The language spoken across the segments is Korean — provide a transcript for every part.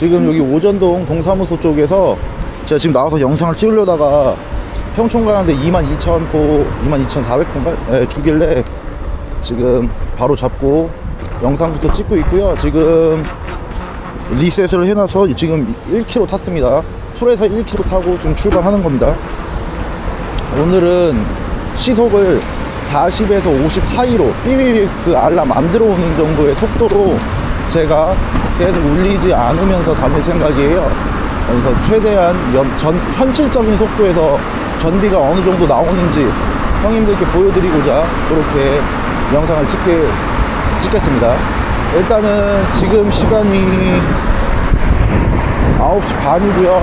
지금 여기 오전동 동사무소 쪽에서 제가 지금 나와서 영상을 찍으려다가 평촌 가는데 22,000포, 22,400포인가? 예, 주길래 지금 바로 잡고 영상부터 찍고 있고요. 지금 리셋을 해놔서 지금 1km 탔습니다. 풀에서 1km 타고 지금 출발하는 겁니다. 오늘은 시속을 40에서 50 사이로 삐삐삐 그 알람 안 들어오는 정도의 속도로 제가 계속 울리지 않으면서 다닐 생각이에요. 그래서 최대한 연- 전, 현실적인 속도에서 전비가 어느 정도 나오는지 형님들께 보여드리고자 이렇게 영상을 찍게, 찍겠습니다. 일단은 지금 시간이 9시 반이고요.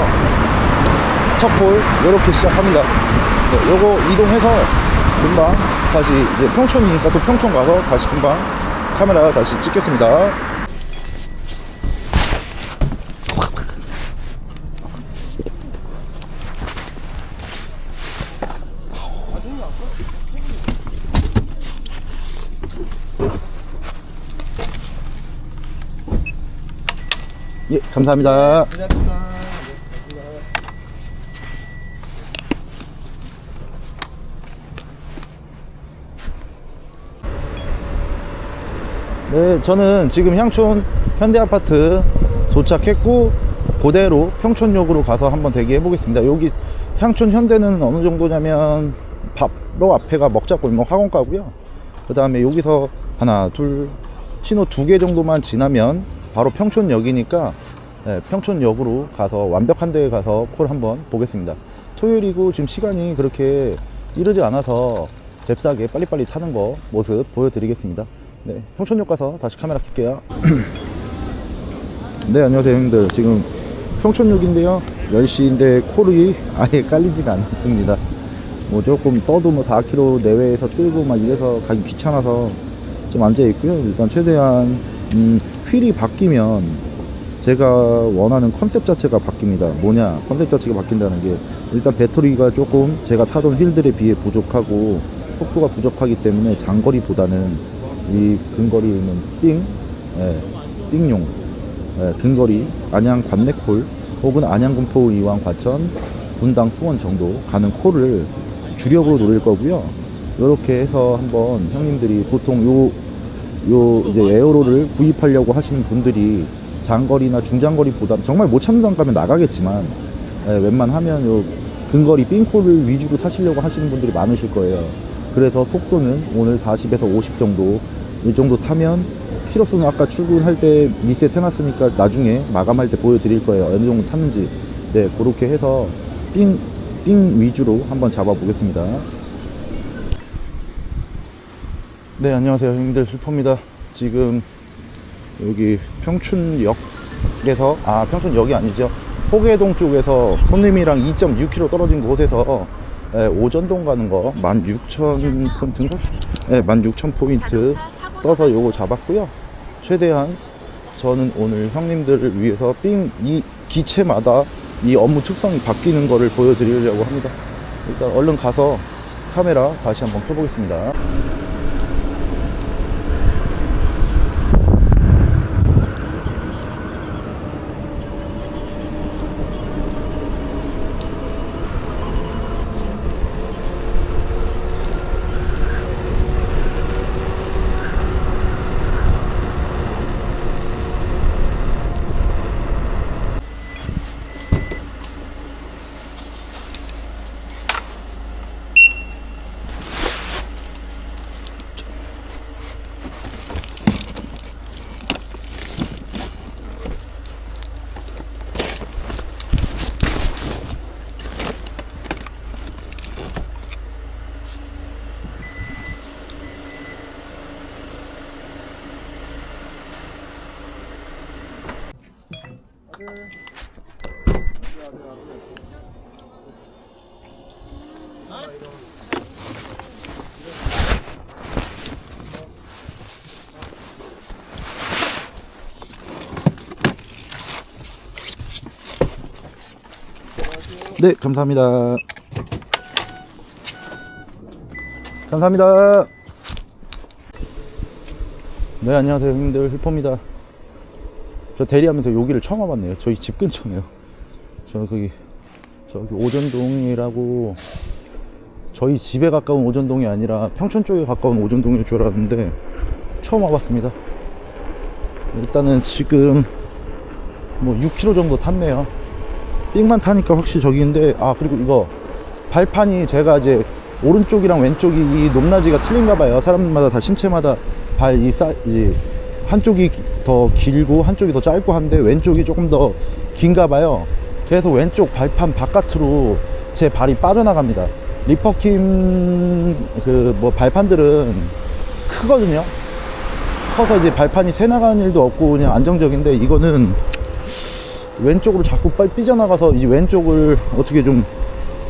첫볼 이렇게 시작합니다. 네, 요거 이동해서 금방 다시 이제 평촌이니까 또 평촌 가서 다시 금방 카메라 다시 찍겠습니다. 예, 감사합니다. 네, 저는 지금 향촌 현대아파트 도착했고 그대로 평촌역으로 가서 한번 대기해 보겠습니다. 여기 향촌 현대는 어느 정도냐면 바로 앞에가 먹자골목 학원가고요. 그 다음에 여기서 하나, 둘, 신호 두 개 정도만 지나면 바로 평촌역이니까 네, 평촌역으로 가서 완벽한 데에 가서 콜 한번 보겠습니다. 토요일이고 지금 시간이 그렇게 이르지 않아서 잽싸게 빨리빨리 타는 거 모습 보여드리겠습니다. 네, 평촌역 가서 다시 카메라 켤게요. 네, 안녕하세요, 형님들. 지금 평촌역인데요. 10시인데 콜이 아예 깔리지가 않습니다. 뭐 조금 떠도 뭐 4km 내외에서 뜨고 막 이래서 가기 귀찮아서 좀 앉아 있고요. 일단 최대한, 음, 휠이 바뀌면 제가 원하는 컨셉 자체가 바뀝니다. 뭐냐? 컨셉 자체가 바뀐다는 게 일단 배터리가 조금 제가 타던 휠들에 비해 부족하고 속도가 부족하기 때문에 장거리보다는 이 근거리 있는 삥, 예, 삥용, 예, 근거리 안양 관내콜 혹은 안양 군포 이왕 과천 분당 수원 정도 가는 콜을 주력으로 노릴 거고요. 이렇게 해서 한번 형님들이 보통 요, 요 이제 에어로를 구입하려고 하시는 분들이 장거리나 중장거리보다 정말 못 참는 상 가면 나가겠지만 예, 웬만하면 요 근거리 삥콜을 위주로 타시려고 하시는 분들이 많으실 거예요. 그래서 속도는 오늘 40에서 50 정도 이 정도 타면 키로수는 아까 출근할 때 리셋 해놨으니까 나중에 마감할 때 보여드릴 거예요. 어느 정도 탔는지. 네, 그렇게 해서 삥, 삥 위주로 한번 잡아보겠습니다. 네, 안녕하세요. 형님들 슈퍼입니다. 지금 여기 평촌역에서, 아, 평촌역이 아니죠. 호계동 쪽에서 손님이랑 2.6km 떨어진 곳에서 예, 오전동 가는 거 16,000포인트인가? 네, 16,000포인트 떠서 요거 잡았고요. 최대한 저는 오늘 형님들을 위해서 삥 이 기체마다 이 업무 특성이 바뀌는 거를 보여드리려고 합니다. 일단 얼른 가서 카메라 다시 한번 켜보겠습니다. 네, 감사합니다. 감사합니다. 네, 안녕하세요, 형님들. 힐퍼입니다. 저 대리하면서 여기를 처음 와봤네요. 저희 집 근처네요. 저 거기 저기 오전동이라고 저희 집에 가까운 오전동이 아니라 평촌 쪽에 가까운 오전동일 줄 알았는데 처음 와봤습니다. 일단은 지금 뭐 6km 정도 탔네요. 삑만 타니까 확실히 저기인데 아 그리고 이거 발판이 제가 이제 오른쪽이랑 왼쪽이 이 높낮이가 틀린가 봐요. 사람마다 다 신체마다 발이 싸 이제 한쪽이 기- 더 길고 한쪽이 더 짧고 한데 왼쪽이 조금 더 긴가 봐요. 그래서 왼쪽 발판 바깥으로 제 발이 빠져나갑니다. 리퍼킴 그 뭐 발판들은 크거든요. 커서 이제 발판이 새 나가는 일도 없고 그냥 안정적인데 이거는 왼쪽으로 자꾸 빨리 삐져나가서 이제 왼쪽을 어떻게 좀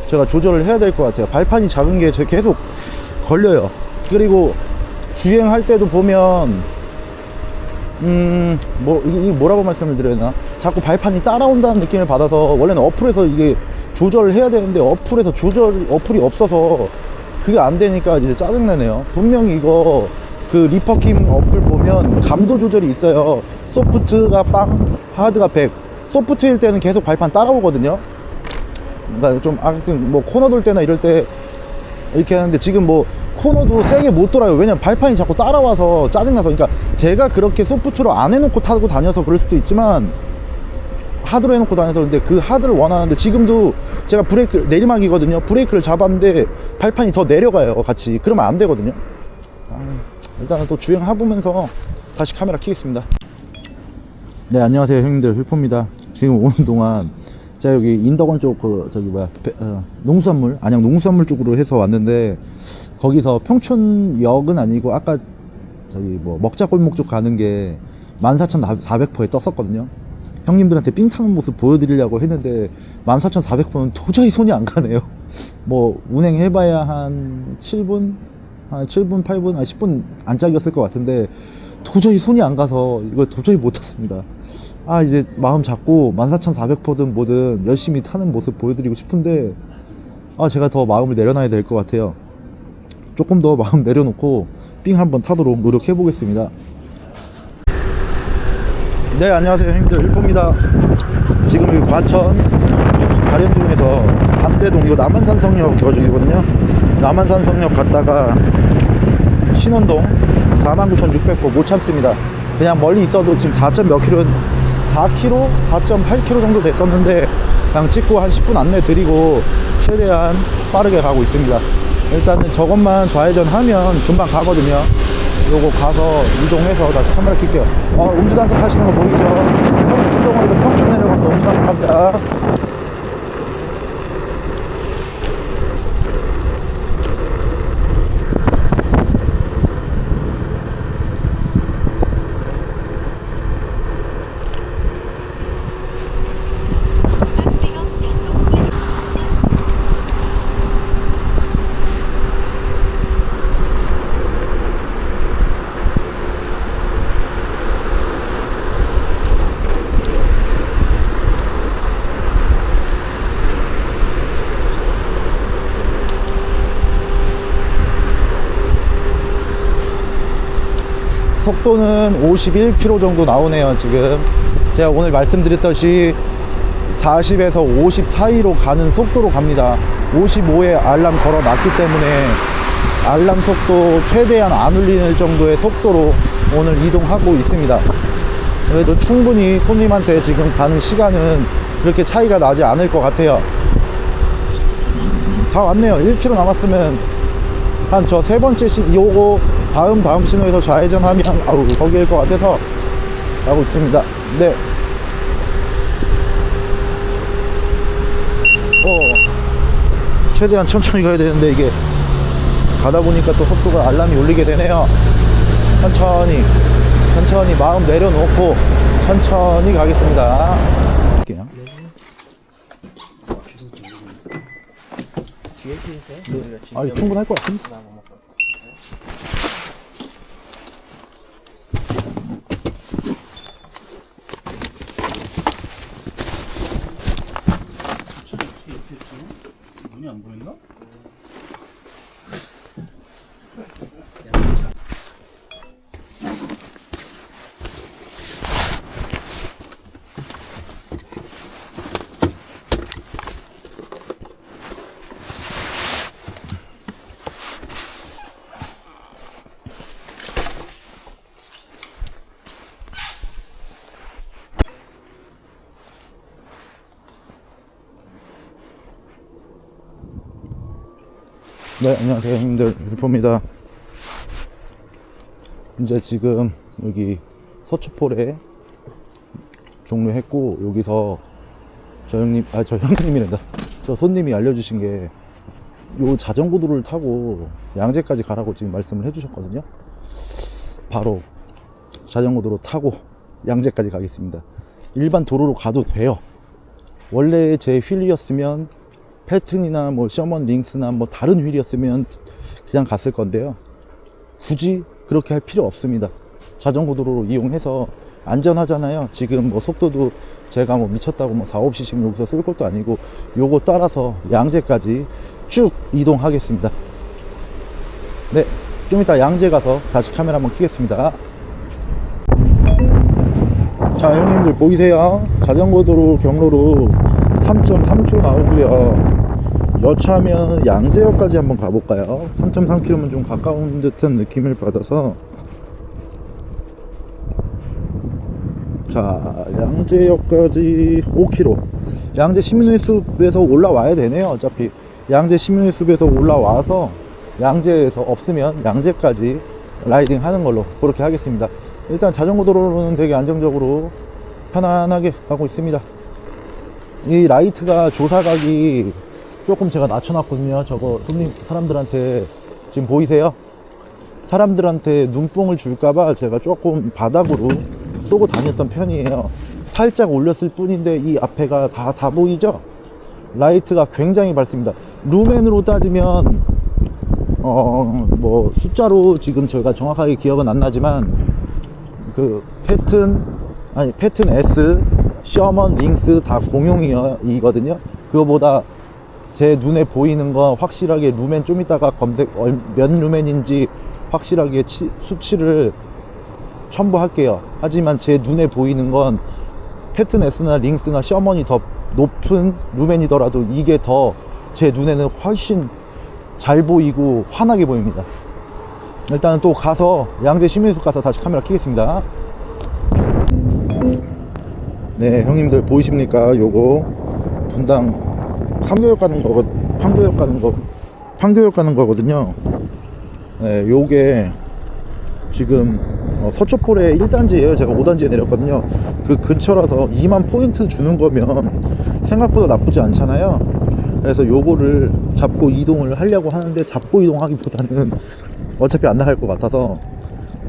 제가 조절을 해야 될 것 같아요. 발판이 작은 게 제- 계속 걸려요. 그리고 주행할 때도 보면 음, 뭐, 이게 이게 뭐라고 말씀을 드려야 되나? 자꾸 발판이 따라온다는 느낌을 받아서, 원래는 어플에서 이게 조절을 해야 되는데, 어플에서 조절, 어플이 없어서, 그게 안 되니까 이제 짜증나네요. 분명히 이거, 그 리퍼킴 어플 보면 감도 조절이 있어요. 소프트가 빵, 하드가 100. 소프트일 때는 계속 발판 따라오거든요. 그러니까 좀, 아, 하여튼 뭐 코너 돌 때나 이럴 때, 이렇게 하는데 지금 뭐 코너도 세게 못 돌아요. 왜냐면 발판이 자꾸 따라와서 짜증나서. 그러니까 제가 그렇게 소프트로 안 해놓고 타고 다녀서 그럴 수도 있지만 하드로 해놓고 다녀서 근데 그 하드를 원하는데 지금도 제가 브레이크 내리막이거든요. 브레이크를 잡았는데 발판이 더 내려가요 같이. 그러면 안 되거든요. 아, 일단은 또 주행해보면서 다시 카메라 켜겠습니다 네 안녕하세요 형님들. 휘포입니다. 지금 오는 동안 제가 여기 인덕원 쪽 그 저기 뭐야 배- 어, 농수산물? 안양 농수산물 쪽으로 해서 왔는데 거기서 평촌역은 아니고 아까 저기 뭐 먹자골목 쪽 가는 게 14,400포에 떴었거든요. 형님들한테 삥 타는 모습 보여드리려고 했는데 14,400포는 도저히 손이 안 가네요. 뭐 운행해봐야 한 7분? 한 7분 8분 한 10분 안짝이었을 것 같은데 도저히 손이 안 가서 이거 도저히 못 탔습니다. 아 이제 마음 잡고 14,400포든 뭐든 열심히 타는 모습 보여드리고 싶은데 아 제가 더 마음을 내려놔야 될 것 같아요. 조금 더 마음 내려놓고 삥 한번 타도록 노력해 보겠습니다. 네 안녕하세요. 형님들 일포입니다. 지금 여기 과천 가련동에서 반대동 이거 남한산성역 저쪽이거든요. 남한산성역 갔다가 신원동 49,600보 못 참습니다. 그냥 멀리 있어도 지금 4점 몇 킬로, 4km, 4.8km 정도 됐었는데 그냥 찍고 한 10분 안내 드리고 최대한 빠르게 가고 있습니다. 일단은 저것만 좌회전 하면 금방 가거든요. 요거 가서 이동해서 다시 카메라 킬게요. 어, 음주단속 하시는 거 보이죠? 평촌 내려가서 음주단속 합니다. 속도는 51km 정도 나오네요 지금. 제가 오늘 말씀드렸듯이 40에서 50 사이로 가는 속도로 갑니다. 55에 알람 걸어 놨기 때문에 알람 속도 최대한 안 울리는 정도의 속도로 오늘 이동하고 있습니다. 그래도 충분히 손님한테 지금 가는 시간은 그렇게 차이가 나지 않을 것 같아요. 다 왔네요. 1km 남았으면 한 저 세 번째 시 요거 다음 다음 신호에서 좌회전하면 아우 거기일 것 같아서 가고 있습니다. 네. 어 최대한 천천히 가야 되는데 이게 가다 보니까 또 속도가 알람이 울리게 되네요. 천천히 천천히 마음 내려놓고 천천히 가겠습니다. 할게요. 네. 아, 충분할 것 같습니다. 네, 안녕하세요, 형님들. 율포입니다. 이제 지금 여기 서초폴에 종료했고, 여기서 저 형님, 아, 저 형님이란다. 저 손님이 알려주신 게, 요 자전거 도로를 타고 양재까지 가라고 지금 말씀을 해주셨거든요. 바로 자전거 도로 타고 양재까지 가겠습니다. 일반 도로로 가도 돼요. 원래 제 휠이었으면 패튼이나 뭐 셔먼 링스나 뭐 다른 휠이었으면 그냥 갔을 건데요. 굳이 그렇게 할 필요 없습니다. 자전거 도로로 이용해서 안전하잖아요. 지금 뭐 속도도 제가 뭐 미쳤다고 뭐 4, 5cc 여기서 쏠 것도 아니고 요거 따라서 양재까지 쭉 이동하겠습니다. 네, 좀 이따 양재 가서 다시 카메라 한번 켜겠습니다. 자, 형님들 보이세요? 자전거 도로 경로로 3.3km 나오고요. 여차하면 양재역까지 한번 가볼까요? 3.3km면 좀 가까운 듯한 느낌을 받아서 자, 양재역까지 5km. 양재 시민의 숲에서 올라와야 되네요. 어차피 양재 시민의 숲에서 올라와서 양재에서 없으면 양재까지 라이딩 하는 걸로 그렇게 하겠습니다. 일단 자전거 도로로는 되게 안정적으로 편안하게 가고 있습니다. 이 라이트가 조사각이 조금 제가 낮춰놨거든요. 저거 손님 사람들한테 지금 보이세요? 사람들한테 눈뽕을 줄까봐 제가 조금 바닥으로 쏘고 다녔던 편이에요. 살짝 올렸을 뿐인데 이 앞에가 다, 다 보이죠? 라이트가 굉장히 밝습니다. 루멘으로 따지면, 어, 뭐, 숫자로 지금 제가 정확하게 기억은 안 나지만, 그, 패튼, 아니, 패튼 S, 셔먼, 링스 다 공용이거든요. 그거보다 제 눈에 보이는 건 확실하게 루멘 좀 이따가 검색, 얼- 몇 루멘인지 확실하게 치- 수치를 첨부할게요. 하지만 제 눈에 보이는 건 S나 링스나 셔먼이 더 높은 루멘이더라도 이게 더 제 눈에는 훨씬 잘 보이고 환하게 보입니다. 일단은 또 가서 양재 시민숲 가서 다시 카메라 켜겠습니다. 네, 형님들 보이십니까? 요거 분당 3교역 가는 거거, 판교역 가는 거, 판교역 가는 거거든요. 네, 요게 지금 어, 서초폴에 1단지에요. 제가 5단지에 내렸거든요. 그 근처라서 2만 포인트 주는 거면 생각보다 나쁘지 않잖아요. 그래서 요거를 잡고 이동을 하려고 하는데 잡고 이동하기보다는 어차피 안 나갈 것 같아서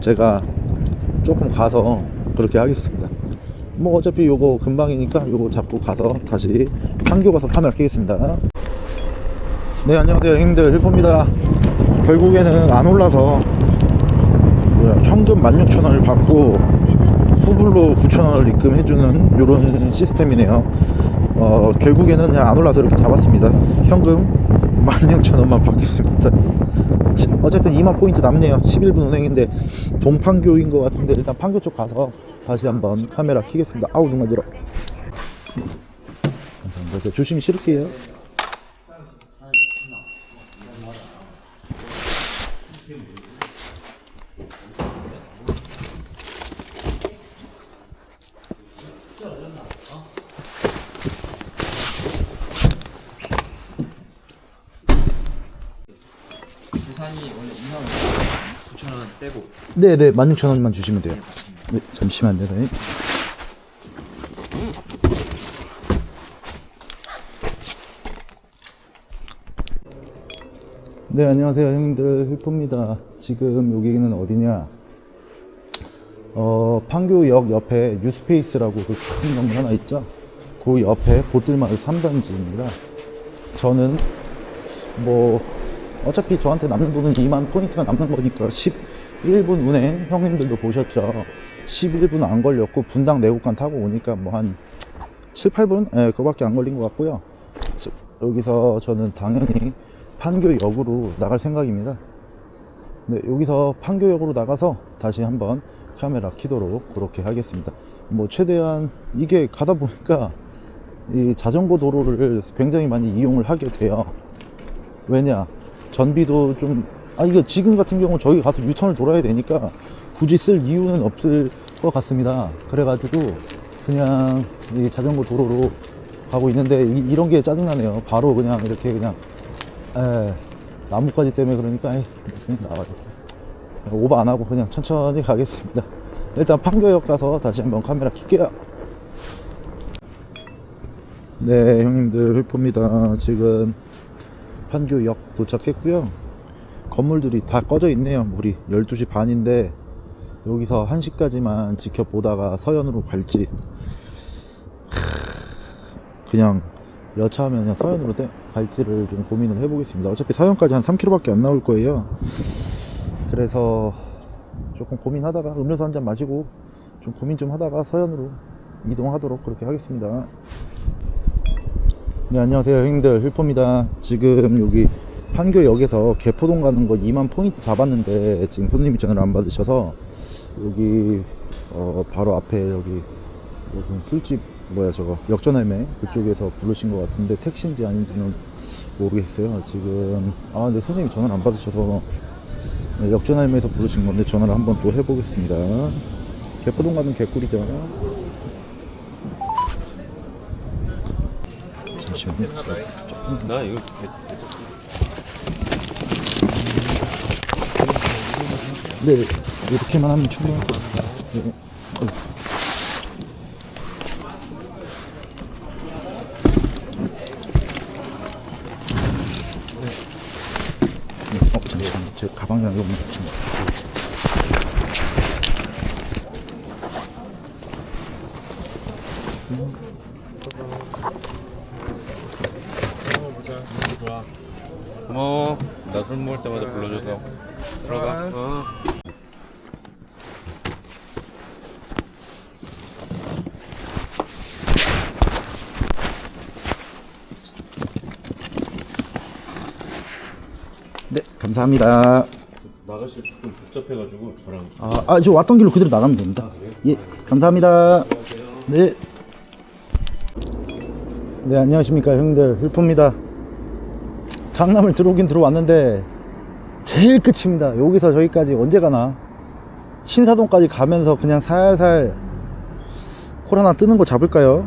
제가 조금 가서 그렇게 하겠습니다. 뭐 어차피 요거 금방이니까 요거 잡고 가서 다시 판교 가서 카메라 켜겠습니다. 네 안녕하세요 형님들 힐포입니다. 결국에는 안 올라서 뭐야, 현금 16,000원을 받고 후불로 9,000원을 입금해주는 이런 시스템이네요. 어, 결국에는 그냥 안 올라서 이렇게 잡았습니다. 현금 16,000원만 받겠습니다. 참, 어쨌든 2만 포인트 남네요. 11분 운행인데 동판교인 것 같은데 일단 판교 쪽 가서 다시 한번 카메라 켜겠습니다. 아우 눈가 들어. 감사합니다. 저 조심히 실을게요. 계산이 원래 2만 원, 9천 원 빼고 네네 16,000원만 주시면 돼요. 네 잠시만요. 네. 네 안녕하세요 형님들 힐포입니다 지금 여기는 어디냐 어 판교역 옆에 뉴스페이스라고 그 큰 건물 하나 있죠 그 옆에 보틀마을 3단지입니다 저는 뭐 어차피 저한테 남는 돈은 2만 포인트가 남는 거니까 11분 운행 형님들도 보셨죠? 11분 안 걸렸고 분당 내곡간 타고 오니까 뭐 한 7, 8분? 예, 그거밖에 안 걸린 것 같고요. 지- 여기서 저는 당연히 판교역으로 나갈 생각입니다. 네, 여기서 판교역으로 나가서 다시 한번 카메라 키도록 그렇게 하겠습니다. 뭐 최대한 이게 가다 보니까 이 자전거 도로를 굉장히 많이 이용을 하게 돼요. 왜냐 전비도 좀 아 이거 지금 같은 경우 저기 가서 유턴을 돌아야 되니까 굳이 쓸 이유는 없을 것 같습니다 그래가지고 그냥 이 자전거 도로로 가고 있는데 이, 런게 짜증나네요 바로 그냥 이렇게 그냥 에, 나뭇가지 때문에 그러니까 에이, 그냥 나와요. 오버 안 하고 그냥 천천히 가겠습니다. 일단 판교역 가서 다시 한번 카메라 킬게요. 네, 형님들 hul봅니다. 지금 판교역 도착했고요. 건물들이 다 꺼져 있네요. 물이 12시 반인데 여기서 1시까지만 지켜보다가 서현으로 갈지 하, 그냥 여차하면 그냥 서현으로 대- 갈지를 좀 고민을 해보겠습니다. 어차피 서현까지 한 3km밖에 안 나올 거예요. 그래서 조금 고민하다가 음료수 한 잔 마시고 좀 고민 좀 하다가 서현으로 이동하도록 그렇게 하겠습니다. 네, 안녕하세요. 형님들. 힐포입니다. 지금 여기 판교역에서 개포동 가는 거 2만 포인트 잡았는데 지금 손님이 전화를 안 받으셔서 여기 어, 바로 앞에 여기 무슨 술집 뭐야 저거 역전할매 그쪽에서 부르신 것 같은데 택시인지 아닌지는 모르겠어요. 지금 아 근데 손님이 전화를 안 받으셔서 네, 역전할매에서 부르신 건데 전화를 한번 또 해보겠습니다. 개포동 가면 개꿀이죠. 잠시만요. 조금 나 이거 개, 네, 이렇게만 하면 충분할 것 같습니다. 네. 어. 네, 어, 잠시만요. 제 가방이랑 이거 좀. 고마워. 나 술 먹을 때마다 불러줘서. 들어가. 어. 네, 감사합니다. 나가실 좀 복잡해가지고 저랑 아, 아, 저 왔던 길로 그대로 나가면 됩니다. 예, 감사합니다. 네. 네, 안녕하십니까, 형들. hul프입니다. 강남을 들어오긴 들어왔는데, 제일 끝입니다. 여기서 저기까지 언제 가나? 신사동까지 가면서 그냥 살살 콜 하나 뜨는 거 잡을까요?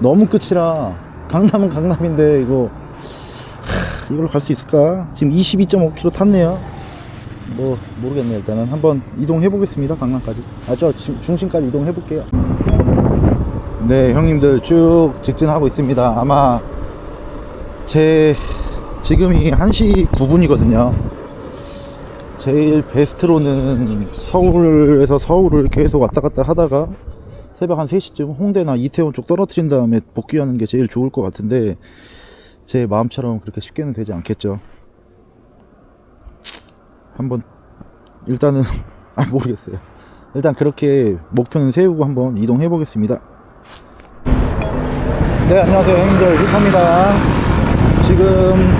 너무 끝이라, 강남은 강남인데, 이거, 하, 이걸로 갈 수 있을까? 지금 22.5km 탔네요. 뭐 모르겠네요 일단은 한번 이동해 보겠습니다 강남까지 아 저 중심까지 이동해 볼게요 네 형님들 쭉 직진하고 있습니다 아마 제 지금이 1시 9분이거든요 제일 베스트로는 서울에서 서울을 계속 왔다 갔다 하다가 새벽 한 3시쯤 홍대나 이태원 쪽 떨어뜨린 다음에 복귀하는 게 제일 좋을 것 같은데 제 마음처럼 그렇게 쉽게는 되지 않겠죠 한번 일단은 아 모르겠어요. 일단 그렇게 목표는 세우고 한번 이동해 보겠습니다. 네 안녕하세요 형님들 휘파입니다. 지금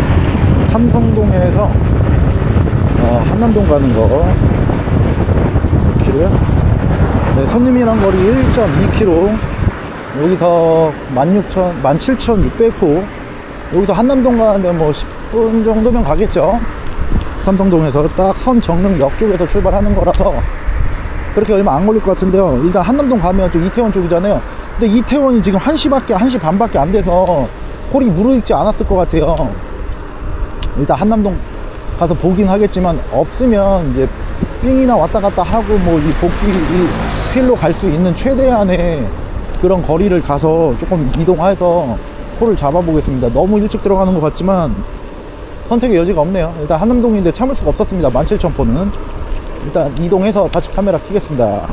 삼성동에서 어, 한남동 가는 거 길을 네, 손님이랑 거리 1.2km 여기서 16,000, 17,600호 여기서 한남동 가는데 뭐 10분 정도면 가겠죠. 삼성동에서 딱 선 정릉역 쪽에서 출발하는 거라서 그렇게 얼마 안 걸릴 것 같은데요. 일단 한남동 가면 또 이태원 쪽이잖아요. 근데 이태원이 지금 1시밖에, 1시 반밖에 안 돼서 콜이 무르익지 않았을 것 같아요. 일단 한남동 가서 보긴 하겠지만 없으면 이제 삥이나 왔다 갔다 하고 뭐 이 복귀 이 필로 갈 수 있는 최대한의 그런 거리를 가서 조금 이동해서 콜을 잡아보겠습니다. 너무 일찍 들어가는 것 같지만 선택의 여지가 없네요. 일단 한남동인데 참을 수가 없었습니다. 17,000포는. 일단 이동해서 다시 카메라 켜겠습니다.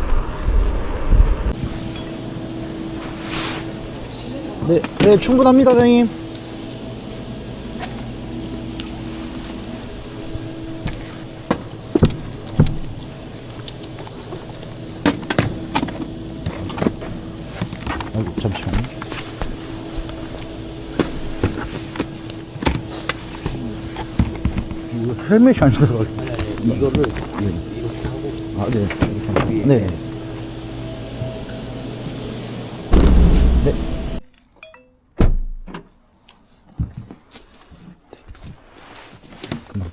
네, 네, 충분합니다, 선생님. 아이고, 잠시만요. 이거 헬멧이 안 들어가. 이거를 예. 이렇게 하고 아, 네. 이렇게 하고. 네. 네.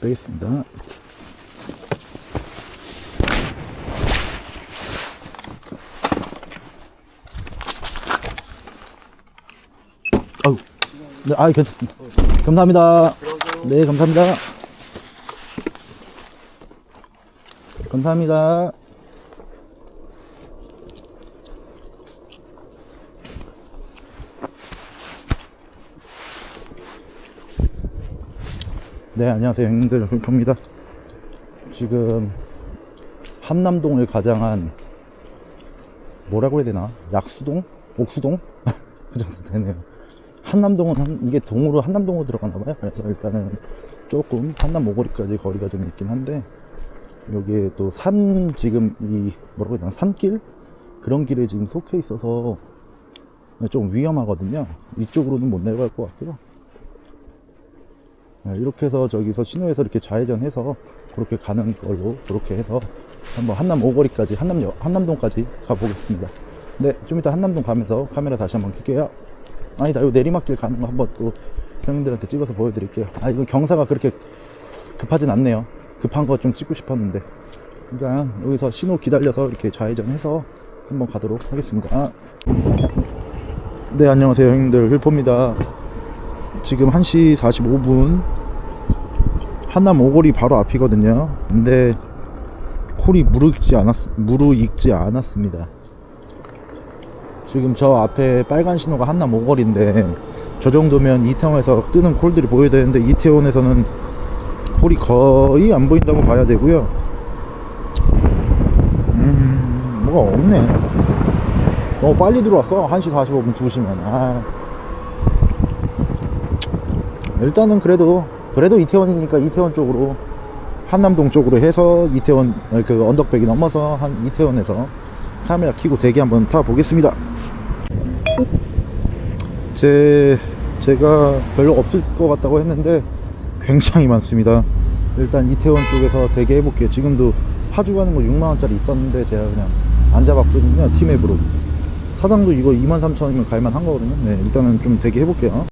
빼겠습니다. 아유, 네, 아 괜찮습니다. 감사합니다. 네, 감사합니다. 감사합니다. 네, 안녕하세요. 형님들, hul표입니다. 지금 한남동을 가장한 뭐라고 해야 되나? 약수동? 옥수동? 그 정도 되네요. 한남동은 한, 이게 동으로 한남동으로 들어가나 봐요. 그래서 일단은 조금 한남 오거리까지 거리가 좀 있긴 한데 여기에 또 산 지금 이 뭐라고 해야 되나 산길 그런 길에 지금 속해 있어서 좀 위험하거든요. 이쪽으로는 못 내려갈 것 같고요. 네, 이렇게 해서 저기서 신호에서 이렇게 좌회전해서 그렇게 가는 걸로 그렇게 해서 한번 한남 오거리까지 한남 한남동까지 가보겠습니다. 네, 좀 이따 한남동 가면서 카메라 다시 한번 켤게요. 아니다, 이거 내리막길 가는 거 한번 또 형님들한테 찍어서 보여드릴게요. 아, 이거 경사가 그렇게 급하진 않네요. 급한 거 좀 찍고 싶었는데. 일단 여기서 신호 기다려서 이렇게 좌회전해서 한번 가도록 하겠습니다. 아. 네, 안녕하세요, 형님들. 힐포입니다. 지금 1시 45분. 한남 오거리 바로 앞이거든요. 근데 콜이 무르익지 않았, 무르익지 않았습니다. 지금 저 앞에 빨간 신호가 한남 오거리인데 저 정도면 이태원에서 뜨는 콜들이 보여야 되는데 이태원에서는 콜이 거의 안 보인다고 봐야 되고요. 음, 뭐가 없네. 너무 빨리 들어왔어. 1시 45분 2시면. 아. 일단은 그래도 그래도 이태원이니까 이태원 쪽으로 한남동 쪽으로 해서 이태원 아, 그 언덕백이 넘어서 한 이태원에서 카메라 켜고 대기 한번 타 보겠습니다. 제 제가 별로 없을 것 같다고 했는데 굉장히 많습니다. 일단 이태원 쪽에서 대기 해 볼게요. 지금도 파주 가는 거 6만 원짜리 있었는데 제가 그냥 안 잡았거든요. 티맵으로. 사장도 이거 2만 3천 원이면 갈만 한 거거든요. 네, 일단은 좀 대기 해 볼게요.